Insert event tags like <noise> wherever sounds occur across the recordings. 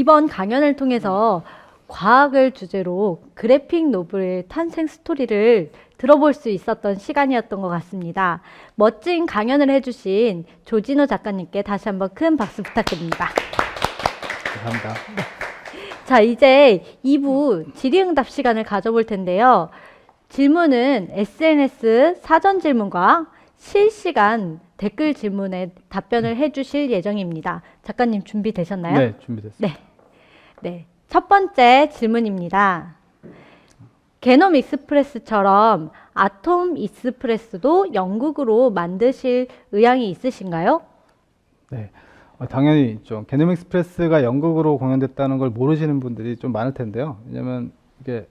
네, 이번 강연을 통해서 과학을 주제로 그래픽 노블의 탄생 스토리를 들어볼 수 있었던 시간이었던 것 같습니다. 멋진 강연을 해주신 조진호 작가님께 다시 한번 큰 박수 부탁드립니다. 감사합니다. <laughs> 자, 이제 2부 질의응답 시간을 가져볼 텐데요. 질문은 SNS 사전 질문과 실시간 댓글 질문에 답변을 해주실 예정입니다. 작가님 준비되셨나요? 네, 준비됐습니다. 네. 네. 첫 번째 질문입니다. 게놈 익스프레스처럼 아톰 익스프레스도 영국으로 만드실 의향이 있으신가요? 네. 어, 당연히 있죠. 게놈 익스프레스가 영국으로 공연됐다는 걸 모르시는 분들이 좀 많을 텐데요. 왜냐면 이게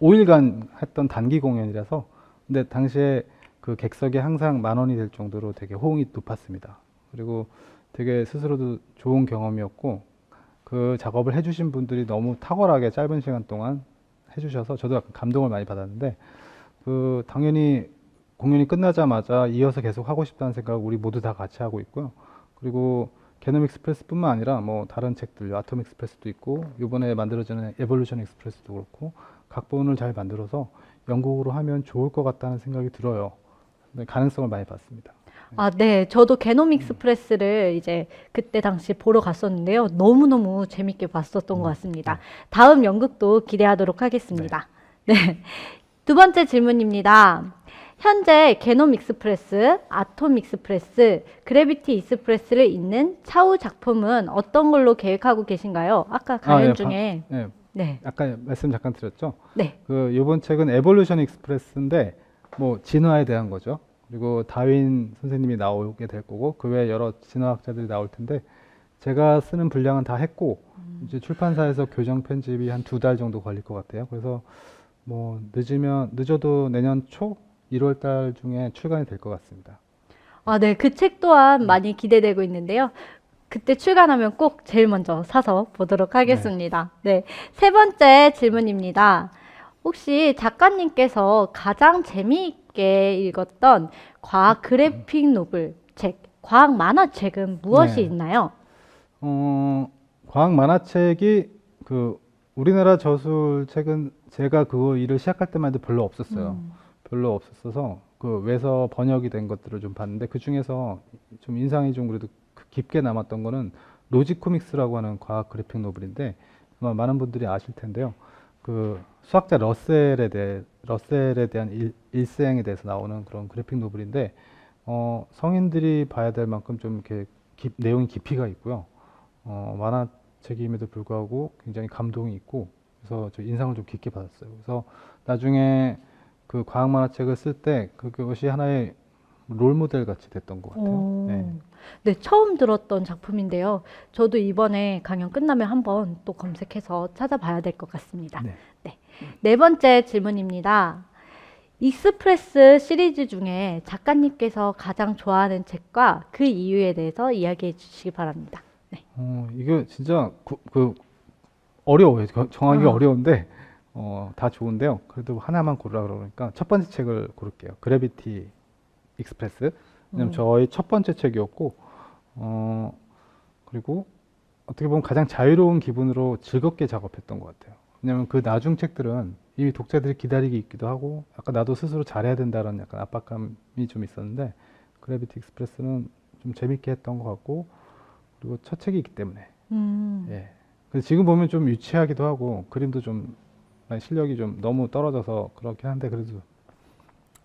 5일간 했던 단기 공연이라서 근데 당시에 그 객석이 항상 만 원이 될 정도로 되게 호응이 높았습니다. 그리고 되게 스스로도 좋은 경험이었고 그 작업을 해주신 분들이 너무 탁월하게 짧은 시간 동안 해주셔서 저도 약간 감동을 많이 받았는데 그 당연히 공연이 끝나자마자 이어서 계속 하고 싶다는 생각을 우리 모두 다 같이 하고 있고요. 그리고 게놈 익스프레스뿐만 아니라 뭐 다른 책들 아톰 익스프레스도 있고 이번에 만들어지는 에볼루션 익스프레스도 그렇고 각본을 잘 만들어서 영국으로 하면 좋을 것 같다는 생각이 들어요. 네, 가능성을 많이 봤습니다. 아, 네. 저도 게놈 익스프레스를 이제 그때 당시 보러 갔었는데요. 너무너무 재밌게 봤었던 것 같습니다. 다음 연극도 기대하도록 하겠습니다. 네. 두 번째 질문입니다. 현재 게놈 익스프레스, 아톰 익스프레스, 그래비티 익스프레스를 잇는 차후 작품은 어떤 걸로 계획하고 계신가요? 아까 강연 예, 방- 중에 네, 네. 아까 말씀 잠깐 드렸죠. 네. 그 이번 책은 에볼루션 익스프레스인데 뭐 진화에 대한 거죠. 그리고 다윈 선생님이 나오게 될 거고 그 외에 여러 진화학자들이 나올 텐데 제가 쓰는 분량은 다 했고 이제 출판사에서 교정 편집이 한 두 달 정도 걸릴 것 같아요. 그래서 뭐 늦으면 늦어도 내년 초 1월 달 중에 출간이 될 것 같습니다. 아, 네. 그 책 또한 많이 기대되고 있는데요. 그때 출간하면 꼭 제일 먼저 사서 보도록 하겠습니다. 네. 세 번째 질문입니다. 혹시 작가님께서 가장 재미있게 읽었던 과학 그래픽 노블 책, 과학 만화책은 무엇이 네. 있나요? 어, 과학 만화책이 그 우리나라 저술 책은 제가 그 일을 시작할 때만 해도 별로 없었어요. 음. 별로 없었어서 그 외서 번역이 된 것들을 좀 봤는데 그 중에서 좀 인상이 좀 그래도 깊게 남았던 거는 로직 코믹스라고 하는 과학 그래픽 노블인데 아마 많은 분들이 아실 텐데요. 그 수학자 러셀에 대해 러셀에 대한 일, 일생에 대해서 나오는 그런 그래픽 노블인데 어, 성인들이 봐야 될 만큼 좀 이렇게 깊- 내용이 깊이가 있고요. 어, 만화책임에도 불구하고 굉장히 감동이 있고 그래서 저 인상을 좀 깊게 받았어요. 그래서 나중에 그 과학 만화책을 쓸 때 그것이 하나의 롤 모델 같이 됐던 것 같아요. 오. 네. 네, 처음 들었던 작품인데요. 저도 이번에 강연 끝나면 한번 또 검색해서 찾아봐야 될 것 같습니다. 네. 네 번째 질문입니다. 익스프레스 시리즈 중에 작가님께서 가장 좋아하는 책과 그 이유에 대해서 이야기해 주시기 바랍니다. 네. 어, 이게 진짜 그, 그 어려워요. 거- 정하기가 어. 어려운데 어, 다 좋은데요. 그래도 하나만 고르라 그러니까 첫 번째 책을 고를게요. 그래비티 익스프레스. 왜냐면 음. 저의 첫 번째 책이었고 어, 그리고 어떻게 보면 가장 자유로운 기분으로 즐겁게 작업했던 것 같아요. 왜냐면 그 나중 책들은 이미 독자들이 기다리기 있기도 하고 약간 나도 스스로 잘해야 된다는 약간 압박감이 좀 있었는데 그래비티 익스프레스는 좀 재밌게 했던 것 같고 그리고 첫 책이기 때문에 음. 예. 근데 지금 보면 좀 유치하기도 하고 그림도 좀 많이 실력이 좀 너무 떨어져서 그렇긴 한데 그래도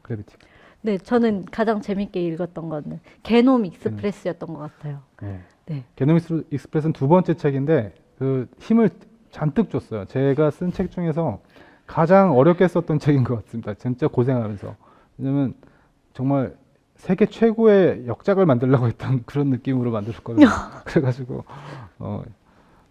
그래비티. 네, 저는 가장 재밌게 읽었던 거는 게놈 익스프레스였던 것 같아요. 예. 네. 게노미 익스프레스는 두 번째 책인데 그 힘을 잔뜩 줬어요. 제가 쓴 책 중에서 가장 어렵게 썼던 <laughs> 책인 것 같습니다. 진짜 고생하면서. 왜냐면 정말 세계 최고의 역작을 만들려고 했던 <laughs> 그런 느낌으로 만들었거든요. <laughs> 그래가지고 어,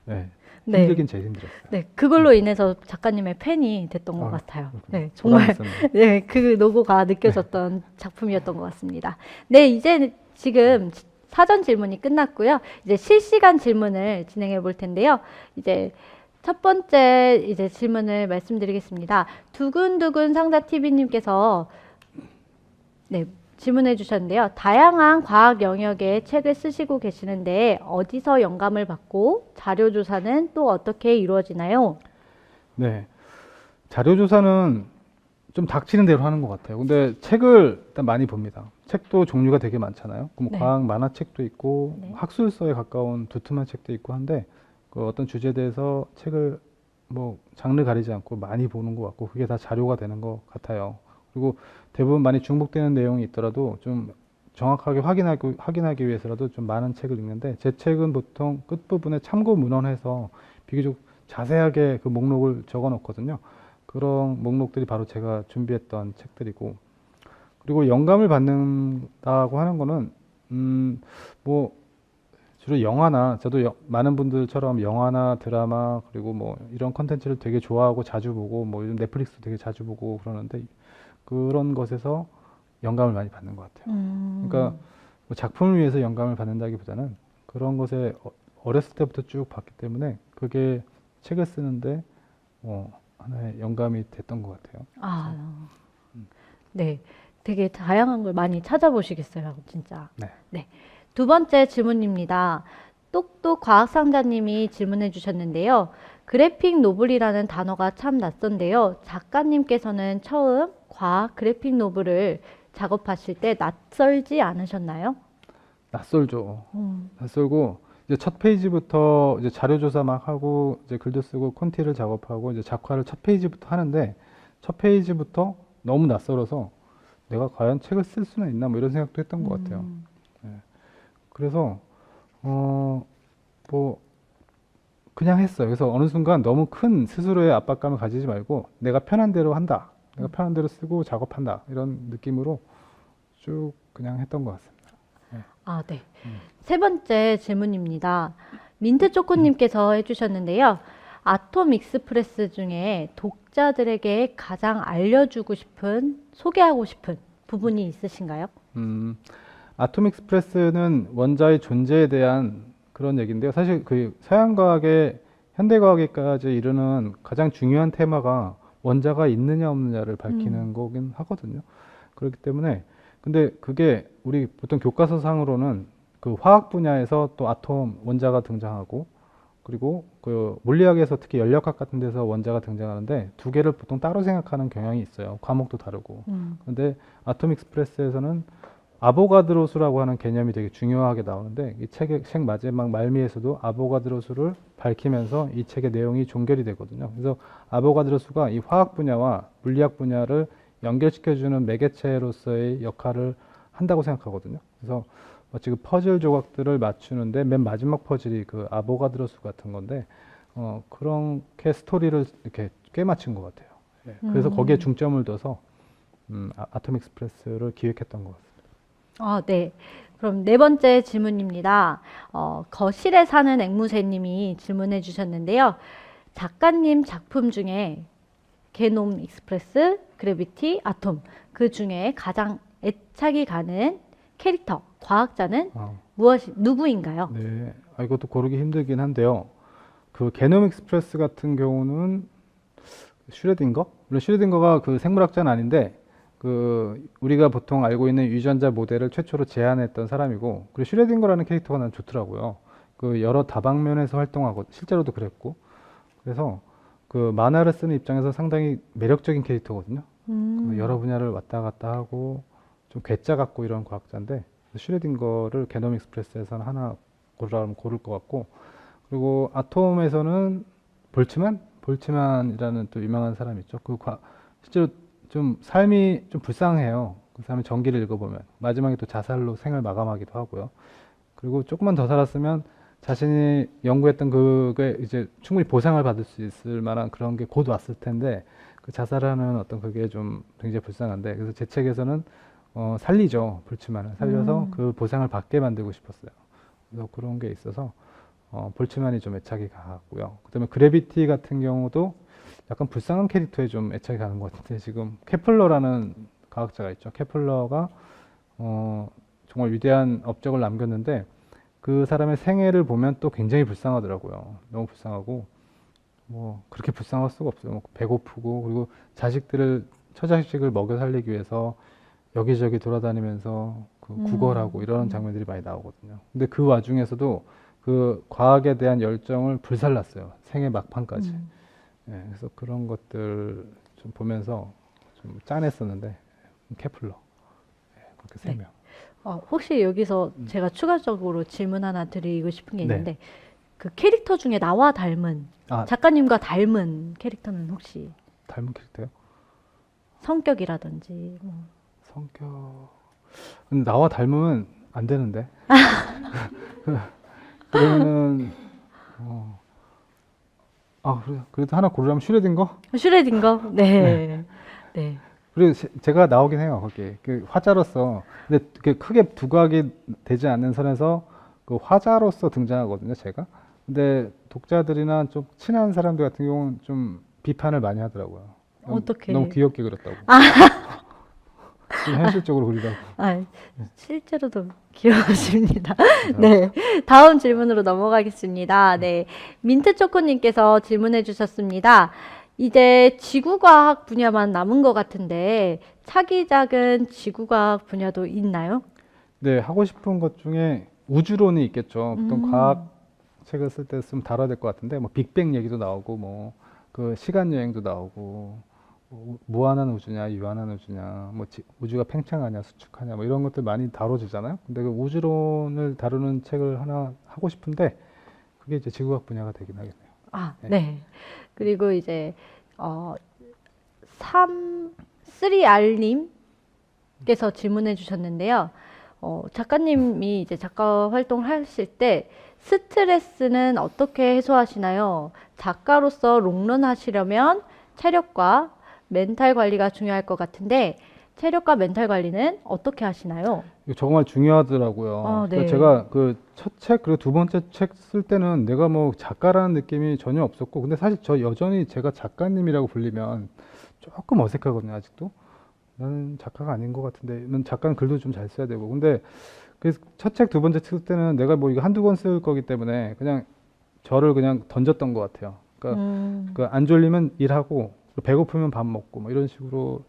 예. 네. 힘들긴 제일 힘들었어요. 네, 그걸로 인해서 작가님의 팬이 됐던 것 아, 같아요. 그렇군요. 네, 정말. <laughs> 네, 그 노고가 느껴졌던 작품이었던 것 같습니다. 네, 이제 지금 사전 질문이 끝났고요. 이제 실시간 질문을 진행해 볼 텐데요. 이제 첫 번째 이제 질문을 말씀드리겠습니다. 두근두근 상자 TV님께서 네, 질문해 주셨는데요. 다양한 과학 영역의 책을 쓰시고 계시는데 어디서 영감을 받고 자료 조사는 또 어떻게 이루어지나요? 네. 자료 조사는 좀 닥치는 대로 하는 것 같아요. 근데 책을 일단 많이 봅니다. 책도 종류가 되게 많잖아요. 그럼 네. 과학 만화책도 있고 네. 학술서에 가까운 두툼한 책도 있고 한데 그 어떤 주제에 대해서 책을 뭐 장르 가리지 않고 많이 보는 것 같고 그게 다 자료가 되는 것 같아요. 그리고 대부분 많이 중복되는 내용이 있더라도 좀 정확하게 확인하기, 확인하기 위해서라도 좀 많은 책을 읽는데 제 책은 보통 끝부분에 참고 문헌해서 비교적 자세하게 그 목록을 적어 놓거든요. 그런 목록들이 바로 제가 준비했던 책들이고 그리고 영감을 받는다고 하는 거는 음 뭐 주로 영화나 저도 여- 많은 분들처럼 영화나 드라마 그리고 뭐 이런 컨텐츠를 되게 좋아하고 자주 보고 뭐 요즘 넷플릭스 되게 자주 보고 그러는데 그런 것에서 영감을 많이 받는 것 같아요. 음, 그러니까 뭐 작품을 위해서 영감을 받는다기보다는 그런 것에 어- 어렸을 때부터 쭉 봤기 때문에 그게 책을 쓰는데 어, 하나의 영감이 됐던 것 같아요. 아, 네. 되게 다양한 걸 많이 찾아보시겠어요, 진짜. 네. 두 번째 질문입니다. 똑똑 과학상자님이 질문해 주셨는데요. 그래픽 노블이라는 단어가 참 낯선데요. 작가님께서는 처음 과학 그래픽 노블을 작업하실 때 낯설지 않으셨나요? 낯설죠. 음, 낯설고 이제 첫 페이지부터 이제 자료 조사 막 하고 이제 글도 쓰고 콘티를 작업하고 이제 작화를 첫 페이지부터 하는데 첫 페이지부터 너무 낯설어서 내가 과연 책을 쓸 수는 있나 뭐 이런 생각도 했던 것 같아요. 음, 그래서 어 뭐 그냥 했어요. 그래서 어느 순간 너무 큰 스스로의 압박감을 가지지 말고 내가 편한 대로 한다. 내가 편한 대로 쓰고 작업한다. 이런 느낌으로 쭉 그냥 했던 것 같습니다. 아, 네. 음. 세 번째 질문입니다. 민트 초코님께서 해주셨는데요. 아톰 익스프레스 중에 독자들에게 가장 알려주고 싶은, 소개하고 싶은 부분이 있으신가요? 음, 아톰 익스프레스는 원자의 존재에 대한 그런 얘기인데요. 사실 그 서양 과학의 현대 과학에까지 이르는 가장 중요한 테마가 원자가 있느냐 없느냐를 밝히는 음. 거긴 하거든요. 그렇기 때문에 근데 그게 우리 보통 교과서상으로는 그 화학 분야에서 또 아톰 원자가 등장하고 그리고 그 물리학에서 특히 연력학 같은 데서 원자가 등장하는데 두 개를 보통 따로 생각하는 경향이 있어요. 과목도 다르고. 음, 근데 아톰 익스프레스에서는 아보가드로 수라고 하는 개념이 되게 중요하게 나오는데 이 책의 책 마지막 말미에서도 아보가드로 수를 밝히면서 이 책의 내용이 종결이 되거든요. 그래서 아보가드로 수가 이 화학 분야와 물리학 분야를 연결시켜주는 매개체로서의 역할을 한다고 생각하거든요. 그래서 마치 그 퍼즐 조각들을 맞추는데 맨 마지막 퍼즐이 그 아보가드로 수 같은 건데 어, 그렇게 스토리를 이렇게 꽤 맞춘 것 같아요. 예, 그래서 음. 거기에 중점을 둬서 음, 아, 아톰 익스프레스를 기획했던 것 같습니 다. 아, 네. 그럼 네 번째 질문입니다. 어, 거실에 사는 앵무새님이 질문해 주셨는데요. 작가님 작품 중에 게놈 익스프레스, 그래비티, 아톰 그 중에 가장 애착이 가는 캐릭터, 과학자는 어, 무엇이 누구인가요? 네, 아, 이것도 고르기 힘들긴 한데요. 그 게놈 익스프레스 같은 경우는 슈레딩거? 물론 슈레딩거가 그 생물학자는 아닌데 그 우리가 보통 알고 있는 유전자 모델을 최초로 제안했던 사람이고 그리고 슈레딩거라는 캐릭터가 난 좋더라고요. 그 여러 다방면에서 활동하고 실제로도 그랬고 그래서 그 만화를 쓰는 입장에서 상당히 매력적인 캐릭터거든요. 음, 그 여러 분야를 왔다 갔다 하고 좀 괴짜 같고 이런 과학자인데 슈레딩거를 게놈 익스프레스에서는 하나 고르라면 고를 것 같고 그리고 아톰에서는 볼츠만 볼츠만이라는 또 유명한 사람이 있죠. 그 과, 실제로 좀 삶이 좀 불쌍해요. 그 사람의 전기를 읽어보면 마지막에 또 자살로 생을 마감하기도 하고요. 그리고 조금만 더 살았으면 자신이 연구했던 그게 이제 충분히 보상을 받을 수 있을 만한 그런 게 곧 왔을 텐데 그 자살하는 어떤 그게 좀 굉장히 불쌍한데 그래서 제 책에서는 어, 살리죠 볼츠만을 살려서 음. 그 보상을 받게 만들고 싶었어요. 그래서 그런 게 있어서 어, 볼츠만이 좀 애착이 가고요. 그다음에 그래비티 같은 경우도 약간 불쌍한 캐릭터에 좀 애착이 가는 것 같은데 지금 케플러라는 과학자가 있죠. 케플러가 어, 정말 위대한 업적을 남겼는데 그 사람의 생애를 보면 또 굉장히 불쌍하더라고요. 너무 불쌍하고 뭐 그렇게 불쌍할 수가 없어요. 뭐 배고프고 그리고 자식들을 처자식을 먹여 살리기 위해서 여기저기 돌아다니면서 그 음. 구걸하고 이런 음. 장면들이 많이 나오거든요. 근데 그 와중에서도 그 과학에 대한 열정을 불살랐어요. 생애 막판까지. 음. 예, 그래서 그런 것들 좀 보면서 좀 짠했었는데 케플러 예, 그렇게 세 네. 명. 어, 혹시 여기서 음. 제가 추가적으로 질문 하나 드리고 싶은 게 네. 있는데 그 캐릭터 중에 나와 닮은 아 작가님과 닮은 캐릭터는 혹시 닮은 캐릭터요? 성격이라든지 뭐. 성격 근데 나와 닮으면 안 되는데. <laughs> <laughs> 그러면은 어. 아 그래 그래도 하나 고르라면 슈레딩거? 슈레딩거? 네. 네. 그리고 제- 제가 나오긴 해요 거기 그 화자로서 근데 그 크게 두각이 되지 않는 선에서 그 화자로서 등장하거든요 제가 근데 독자들이나 좀 친한 사람들 같은 경우는 좀 비판을 많이 하더라고요 너무, 어떻게? 너무 귀엽게 그렸다고 좀 현실적으로 그리다고 아, 실제로도 귀여우십니다. 네. 다음 질문으로 넘어가겠습니다. 네. 민트 초코님께서 질문해 주셨습니다. 이제 지구과학 분야만 남은 것 같은데 차기작은 지구과학 분야도 있나요? 네 하고 싶은 것 중에 우주론이 있겠죠 보통 음. 과학 책을 쓸 때 쓰면 다뤄야 될 것 같은데 뭐 빅뱅 얘기도 나오고 뭐 그 시간 여행도 나오고 뭐 무한한 우주냐 유한한 우주냐 뭐 지- 우주가 팽창하냐 수축하냐 뭐 이런 것들 많이 다뤄지잖아요. 근데 그 우주론을 다루는 책을 하나 하고 싶은데 그게 이제 지구과학 분야가 되긴 하겠네요. 아, 네. 네. 그리고 이제 어 3, 3R님께서 질문해 주셨는데요. 어, 작가님이 이제 작가 활동을 하실 때 스트레스는 어떻게 해소하시나요? 작가로서 롱런 하시려면 체력과 멘탈 관리가 중요할 것 같은데 체력과 멘탈 관리는 어떻게 하시나요? 이거 정말 중요하더라고요. 아, 그러니까 네. 제가 그 첫 책 그리고 두 번째 책 쓸 때는 내가 뭐 작가라는 느낌이 전혀 없었고, 근데 사실 저 여전히 제가 작가님이라고 불리면 조금 어색하거든요, 아직도. 나는 작가가 아닌 것 같은데, 는 작가는 글도 좀 잘 써야 되고, 근데 그래서 첫 책, 두 번째 책 쓸 때는 내가 뭐 이거 한두 권 쓸 거기 때문에 그냥 저를 그냥 던졌던 것 같아요. 그러니까 음, 그안 졸리면 일하고 배고프면 밥 먹고 뭐 이런 식으로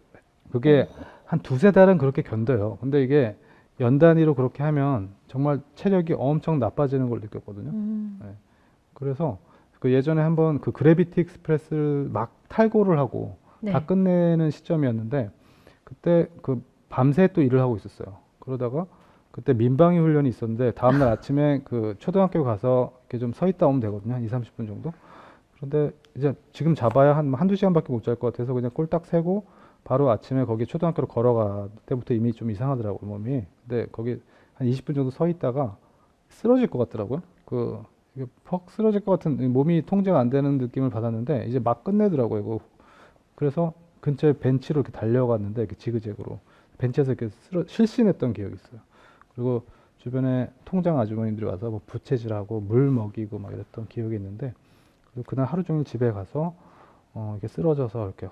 그게 한 두세 달은 그렇게 견뎌요. 근데 이게 연 단위로 그렇게 하면 정말 체력이 엄청 나빠지는 걸 느꼈거든요. 음, 그래서 그 예전에 한번 그 그래비티 익스프레스를 막 탈고를 하고 네. 다 끝내는 시점이었는데 그때 그 밤새 또 일을 하고 있었어요. 그러다가 그때 민방위 훈련이 있었는데 다음날 아침에 그 초등학교 가서 이렇게 좀 서 있다 오면 되거든요. 한 2, 30분 정도. 그런데 이제 지금 잡아야 한 한두 시간밖에 못 잘 것 같아서 그냥 꼴딱 세고 바로 아침에 거기 초등학교로 걸어가 때부터 이미 좀 이상하더라고요, 몸이. 근데 거기 한 20분 정도 서 있다가 쓰러질 것 같더라고요. 그 이게 퍽 쓰러질 것 같은 몸이 통제가 안 되는 느낌을 받았는데 이제 막 끝내더라고요. 이거. 그래서 근처에 벤치로 이렇게 달려갔는데 이렇게 지그재그로 벤치에서 이렇게 쓰러, 실신했던 기억이 있어요. 그리고 주변에 통장 아주머니들이 와서 뭐 부채질하고 물 먹이고 막 이랬던 기억이 있는데 그리고 그날 하루 종일 집에 가서 어 이렇게 쓰러져서 이렇게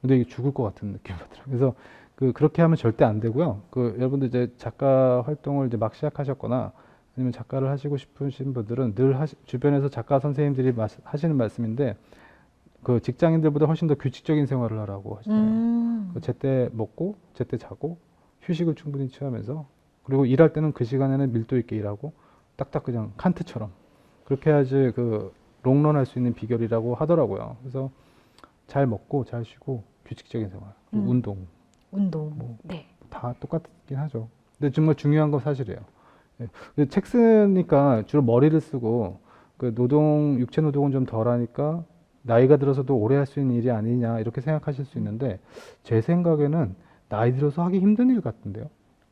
근데 이게 죽을 것 같은 느낌이 받더라고요. 그래서 그 그렇게 하면 절대 안 되고요. 그 여러분들 이제 작가 활동을 이제 막 시작하셨거나 아니면 작가를 하시고 싶으신 분들은 늘 하시, 주변에서 작가 선생님들이 마시- 하시는 말씀인데 그 직장인들보다 훨씬 더 규칙적인 생활을 하라고 하시잖아요. 음, 그 제때 먹고 제때 자고 휴식을 충분히 취하면서 그리고 일할 때는 그 시간에는 밀도 있게 일하고 딱딱 그냥 칸트처럼 그렇게 해야지 그 롱런 할 수 있는 비결이라고 하더라고요. 그래서 잘 먹고 잘 쉬고 규칙적인 생활, 그리고 음. 운동 운동. 뭐. 네. 다 똑같긴 하죠. 근데 정말 중요한 건 사실이에요. 예. 근데 책 쓰니까 주로 머리를 쓰고 그 노동 육체 노동은 좀 덜하니까 나이가 들어서도 오래 할 수 있는 일이 아니냐 이렇게 생각하실 수 있는데 제 생각에는 나이 들어서 하기 힘든 일 같은데요.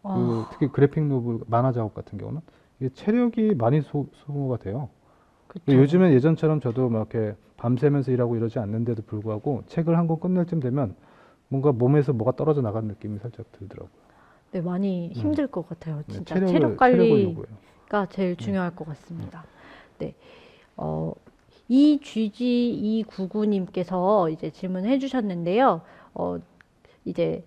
그 아, 특히 그래픽 노블 만화 작업 같은 경우는 체력이 많이 소, 소모가 돼요. 요즘엔 예전처럼 저도 막 이렇게 밤새면서 일하고 이러지 않는데도 불구하고 책을 한 권 끝낼 쯤 되면 뭔가 몸에서 뭐가 떨어져 나간 느낌이 살짝 들더라고요. 네, 많이 음. 힘들 것 같아요. 네, 진짜 체력을, 체력 관리가. 제일 중요할 것 같습니다. 네. 어, 이GG 299님께서 이제 질문해 주셨는데요. 어, 이제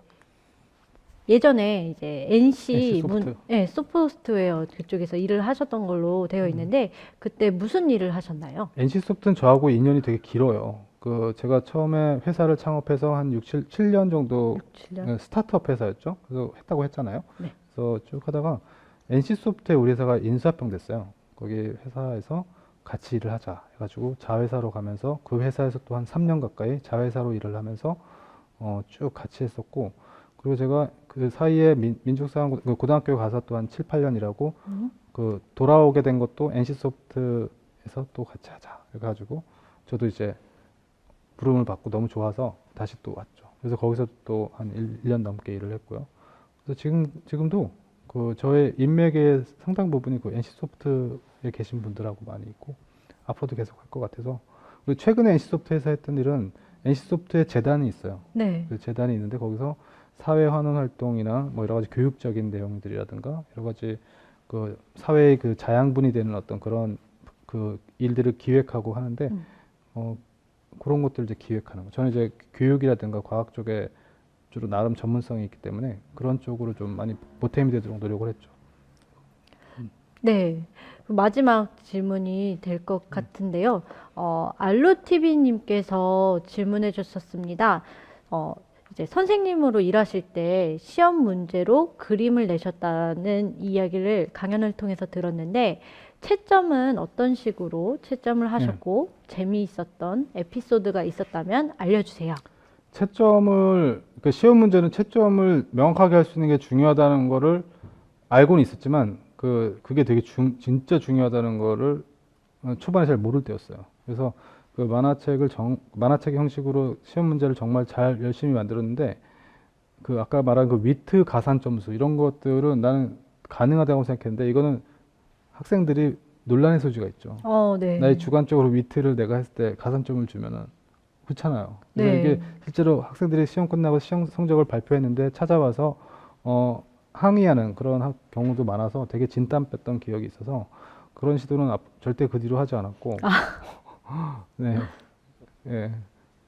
예전에 이제 NC, NC 문, 소프트. 네, 소프트웨어 그쪽에서 일을 하셨던 걸로 음. 되어 있는데 그때 무슨 일을 하셨나요? NC 소프트는 저하고 인연이 되게 길어요. 그 제가 처음에 회사를 창업해서 한 6, 7, 7년 정도 7년. 그 스타트업 회사였죠. 그래서 했다고 했잖아요. 네. 그래서 쭉 하다가 NC소프트에 우리 회사가 인수합병 됐어요. 거기 회사에서 같이 일을 하자 해가지고 자회사로 가면서 그 회사에서 또 한 3년 가까이 자회사로 일을 하면서 어, 쭉 같이 했었고 그리고 제가 그 사이에 민, 민족사관 그 고등학교 가서 또한 7, 8년 일하고 음. 그 돌아오게 된 것도 NC소프트에서 또 같이 하자 해가지고 저도 이제 부름을 받고 너무 좋아서 다시 또 왔죠. 그래서 거기서 또 한 1, 년 넘게 일을 했고요. 그래서 지금 지금도 그 저의 인맥의 상당 부분이 그 NC소프트에 계신 분들하고 많이 있고 앞으로도 계속 할 것 같아서 그리고 최근에 NC소프트에서 했던 일은 NC소프트의 재단이 있어요. 네. 그 재단이 있는데 거기서 사회 환원 활동이나 뭐 여러 가지 교육적인 내용들이라든가 여러 가지 그 사회의 그 자양분이 되는 어떤 그런 그 일들을 기획하고 하는데 음. 어 그런 것들 이제 기획하는 거. 저는 이제 교육이라든가 과학 쪽에 주로 나름 전문성이 있기 때문에 그런 쪽으로 좀 많이 보탬이 되도록 노력을 했죠. 네. 그 마지막 질문이 될 음. 것 같은데요. 어, 알로TV님께서 질문해 주셨습니다. 어, 이제 선생님으로 일하실 때 시험 문제로 그림을 내셨다는 이야기를 강연을 통해서 들었는데, 채점은 어떤 식으로 채점을 하셨고, 재미있었던 에피소드가 있었다면 알려주세요. 채점을 그 시험 문제는 채점을 명확하게 할 수 있는 게 중요하다는 거를 알고는 있었지만 그 그게 되게 중, 진짜 중요하다는 거를 어, 초반에 잘 모를 때였어요. 그래서 그 만화책을 정 만화책 형식으로 시험 문제를 정말 잘 열심히 만들었는데 그 아까 말한 그 위트 가산 점수 이런 것들은 나는 가능하다고 생각했는데 이거는 학생들이 논란의 소지가 있죠. 어, 네. 나의 주관적으로 위트를 내가 했을 때 가산점을 주면은 그렇잖아요. 네. 이게 실제로 학생들이 시험 끝나고 시험 성적을 발표했는데 찾아와서 어, 항의하는 그런 학- 경우도 많아서 되게 진땀 뺐던 기억이 있어서 그런 시도는 앞- 절대 그 뒤로 하지 않았고 <gasps> 네, 예,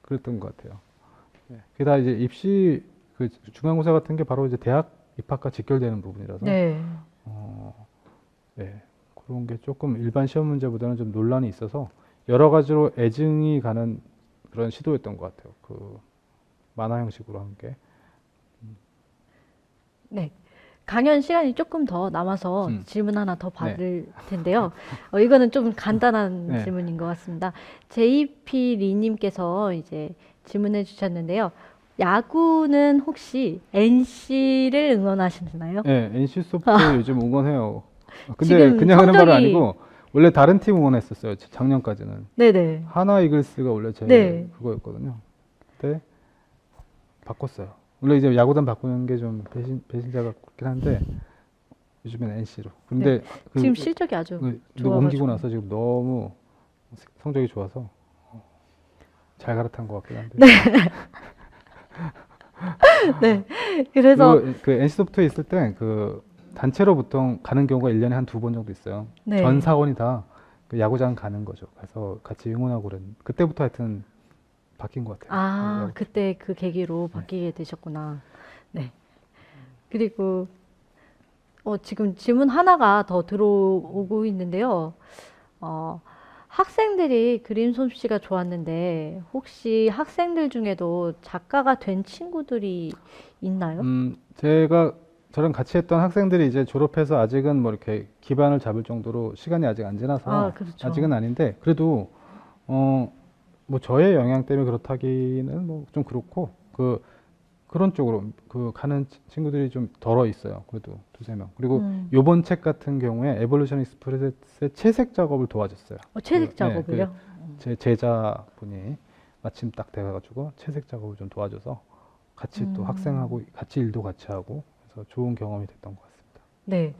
그랬던 것 같아요. 예. 그게 다 이제 입시 그 중간고사 같은 게 바로 이제 대학 입학과 직결되는 부분이라서 네. 어, 네. 그런 게 조금 일반 시험 문제보다는 좀 논란이 있어서 여러 가지로 애증이 가는 그런 시도였던 것 같아요. 그 만화 형식으로 한 게. 네. 강연 시간이 조금 더 남아서 음. 질문 하나 더 받을 텐데요. 어, 이거는 좀 간단한 네. 질문인 것 같습니다. JP 리님께서 이제 질문해 주셨는데요. 야구는 혹시 NC를 응원하시나요? 네, NC 소프트 요즘 응원해요. <laughs> 근데 그냥 하는 말은 성적이- 아니고 원래 다른 팀 응원했었어요. 자- 작년까지는 네네. 하나 이글스가 원래 제 네. 그거였거든요. 그때 바꿨어요. 원래 이제 야구단 바꾸는 게 좀 배신 배신자 같긴 한데 요즘엔 NC로. 근데 그- 네. 지금 실적이 아주 그 좋아가지고. 옮기고 나서 지금 너무 성적이 좋아서 어, 잘 갈아탄 것 같긴 한데. 네. <laughs> 그래서 그리고 그 NC소프트에 있을 때 그 단체로 보통 가는 경우가 1년에 한 두 번 정도 있어요. 네. 전 사원이 다 그 야구장 가는 거죠. 그래서 같이 응원하고 그랬 그때부터 하여튼 바뀐 것 같아요. 아, 야구. 그때 그 계기로 바뀌게 되셨구나. 네. 그리고 어, 지금 질문 하나가 더 들어오고 있는데요. 어, 학생들이 그림 솜씨가 좋았는데 혹시 학생들 중에도 작가가 된 친구들이 있나요? 음, 제가 저랑 같이 했던 학생들이 이제 졸업해서 아직은 뭐 이렇게 기반을 잡을 정도로 시간이 아직 안 지나서 아, 그렇죠. 아직은 아닌데 그래도 어 뭐 저의 영향 때문에 그렇다기는 뭐 좀 그렇고 그 그런 쪽으로 그 가는 치- 친구들이 좀 덜어 있어요. 그래도 두세 명. 그리고 음. 요번 책 같은 경우에 에볼루션 익스프레스의 채색 작업을 도와줬어요. 어, 채색 그, 네, 작업을요? 제 제자분이 마침 딱 돼가지고 채색 작업을 좀 도와줘서 같이 또 음. 학생하고 같이 일도 같이 하고 그래서 좋은 경험이 됐던 것 같습니다. 네.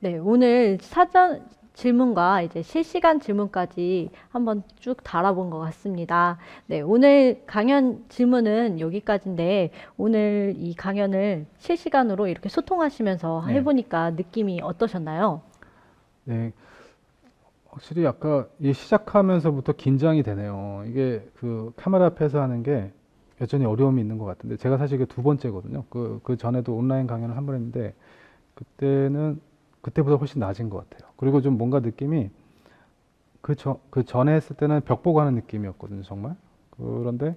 네, 오늘 사전 질문과 이제 실시간 질문까지 한번 쭉 달아본 것 같습니다. 네, 오늘 강연 질문은 여기까지인데 오늘 이 강연을 실시간으로 이렇게 소통하시면서 네. 해보니까 느낌이 어떠셨나요? 네, 확실히 아까 이 시작하면서부터 긴장이 되네요. 이게 그 카메라 앞에서 하는 게 여전히 어려움이 있는 것 같은데 제가 사실 이게 두 번째거든요. 그, 그 전에도 온라인 강연을 한 번 했는데 그때는 그때보다 훨씬 낮은 것 같아요. 그리고 좀 뭔가 느낌이 그, 저, 그 전에 했을 때는 벽 보고 하는 느낌이었거든요, 정말. 그런데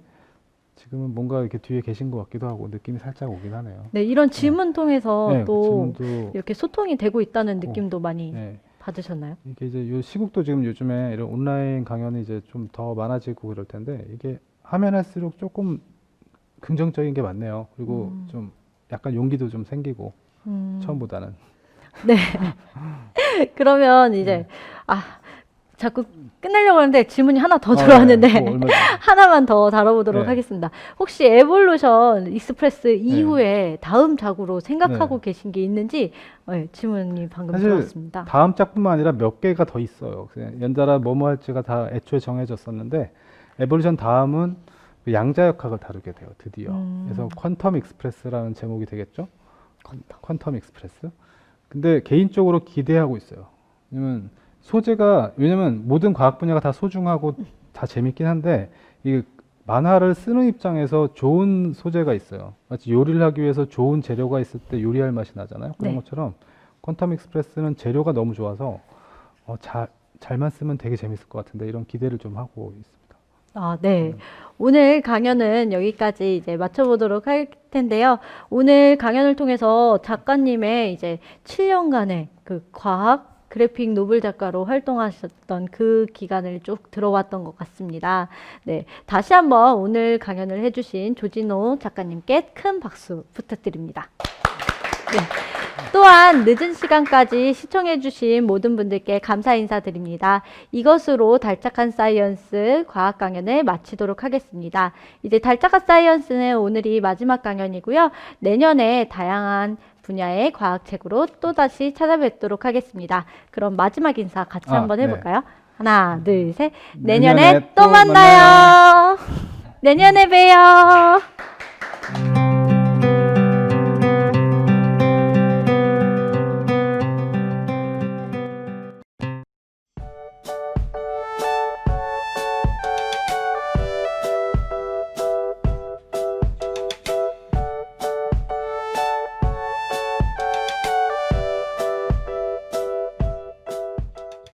지금은 뭔가 이렇게 뒤에 계신 것 같기도 하고 느낌이 살짝 오긴 하네요. 네, 이런 질문 통해서 네, 또 지금도 이렇게 소통이 되고 있다는 어, 느낌도 많이 네, 받으셨나요? 이게 이제 요 시국도 지금 요즘에 이런 온라인 강연이 이제 좀 더 많아지고 그럴 텐데 이게 하면 할수록 조금 긍정적인 게 많네요. 그리고 음. 좀 약간 용기도 좀 생기고 음, 처음보다는. <laughs> 네. 그러면 이제 아 자꾸 끝내려고 하는데 질문이 하나 더 어, 들어왔는데 네, 뭐. <laughs> 하나만 더 다뤄보도록 네. 하겠습니다. 혹시 에볼루션 익스프레스 이후에 다음 작으로 생각하고 네. 계신 게 있는지 네, 질문이 방금 들어왔습니다. 다음 작뿐만 아니라 몇 개가 더 있어요. 연달아 뭐뭐 할지가 다 애초에 정해졌었는데 에볼루션 다음은 그 양자 역학을 다루게 돼요. 드디어. 음. 그래서 퀀텀 익스프레스라는 제목이 되겠죠. 퀀텀 익스프레스. 근데 개인적으로 기대하고 있어요. 왜냐면 소재가 왜냐면 모든 과학 분야가 다 소중하고 다 재밌긴 한데 이 만화를 쓰는 입장에서 좋은 소재가 있어요. 마치 요리를 하기 위해서 좋은 재료가 있을 때 요리할 맛이 나잖아요. 그런 네. 것처럼 퀀텀 익스프레스는 재료가 너무 좋아서 어, 잘 잘만 쓰면 되게 재밌을 것 같은데 이런 기대를 좀 하고 있습니다. 아, 네. 오늘 강연은 여기까지 이제 마쳐보도록 할 텐데요. 오늘 강연을 통해서 작가님의 이제 7년간의 그 과학 그래픽 노블 작가로 활동하셨던 그 기간을 쭉 들어왔던 것 같습니다. 네. 다시 한번 오늘 강연을 해주신 조진호 작가님께 큰 박수 부탁드립니다. 네. <laughs> 또한 늦은 시간까지 시청해주신 모든 분들께 감사 인사드립니다. 이것으로 달짝한 사이언스 과학 강연을 마치도록 하겠습니다. 이제 달짝한 사이언스는 오늘이 마지막 강연이고요. 내년에 다양한 분야의 과학책으로 또다시 찾아뵙도록 하겠습니다. 그럼 마지막 인사 같이 아, 한번 네. 해볼까요? 하나, 둘, 셋. 내년에 내년에 또또 만나요. 내년에 봬요.